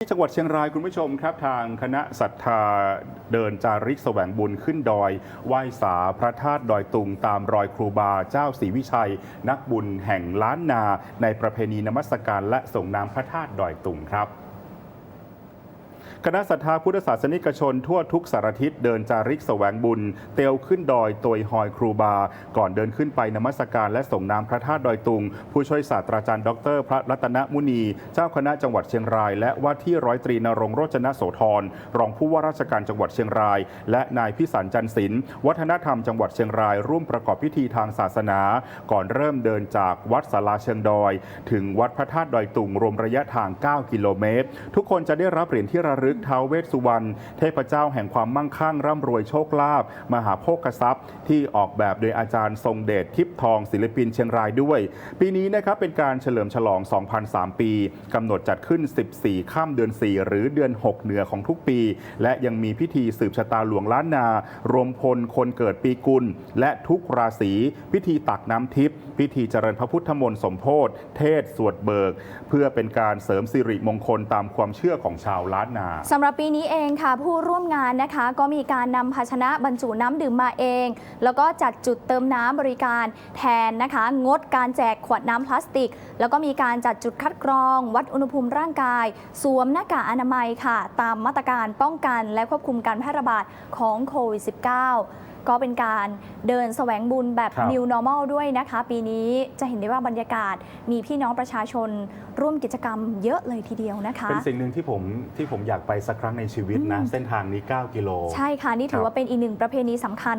ที่จังหวัดเชียงรายคุณผู้ชมครับทางคณะศรัทธาเดินจาริกแสวงบุญขึ้นดอยไหว้สาพระธาตุดอยตุงตามรอยครูบาเจ้าศรีวิชัย นักบุญแห่งล้านนา ในประเพณีนมัสการและส่งน้ำพระธาตุดอยตุงครับ คณะศรัทธาพุทธศาสนิกชนทั่วทุกสารทิศเดินจาริกแสวงบุญ เตียวขึ้นดอยตวยหอยครูบา ก่อนเดินขึ้นไปนมัสการและส่งน้ำพระธาตุดอยตุง ผู้ช่วยศาสตราจารย์ดร พระรัตนมุนี เจ้าคณะจังหวัดเชียงราย และว่าที่ร้อยตรีนรงโรจนโสธรรองผู้ว่าราชการจังหวัดเชียงราย และนายพิสันจันสินวัฒนธรรมจังหวัดเชียงราย ร่วมประกอบพิธีทางศาสนา ก่อนเริ่มเดินจากวัดสาราเชิงดอย ถึงวัดพระธาตุดอยตุงรวมระยะทาง 9 กิโลเมตร ทุกคนจะได้รับเหรียญที่ระลึกท้าวเวสสุวรรณเทพเจ้าแห่งความมั่งคั่งร่ำรวยโชคลาภมหาโภคทรัพย์ ที่ออกแบบโดยอาจารย์ทรงเดชทิพทองศิลปินเชียงรายด้วย ปีนี้นะครับเป็นการเฉลิมฉลอง 2003 ปีกำหนดจัดขึ้น 14 ข้ามเดือน 4 หรือเดือน 6 เหนือของทุกปี และยังมีพิธีสืบชะตาหลวงล้านนา รวมพลคนเกิดปีกุล และทุกราศี พิธีตักน้ำทิพย์พิธีเจริญพระพุทธมนต์สมโพธิเทศสวดเบิก เพื่อเป็นการเสริมสิริมงคลตามความเชื่อของชาวล้านนาสำหรับปีนี้เองค่ะ ผู้ร่วมงานนะคะ ก็มีการนำภาชนะบรรจุน้ำดื่มมาเอง แล้วก็จัดจุดเติมน้ำบริการแทนนะคะ งดการแจกขวดน้ำพลาสติก แล้วก็มีการจัดจุดคัดกรอง วัดอุณหภูมิร่างกาย สวมหน้ากากอนามัยค่ะ ตามมาตรการป้องกันและควบคุมการแพร่ระบาดของโควิด -19 ก็เป็นการเดินแสวงบุญแบบครับ New Normal ด้วยนะคะ ปีนี้จะเห็นได้ว่าบรรยากาศมีพี่น้องประชาชนร่วมกิจกรรมเยอะเลยทีเดียวนะคะ เป็นสิ่งหนึ่งที่ผมที่ผมอยากไปสักครั้งในชีวิตนะอืมเส้นทางนี้ 9 กิโล ใช่ค่ะ นี่ถืครัอบว่าเป็นอีกหนึ่งประเพณีสำคัญ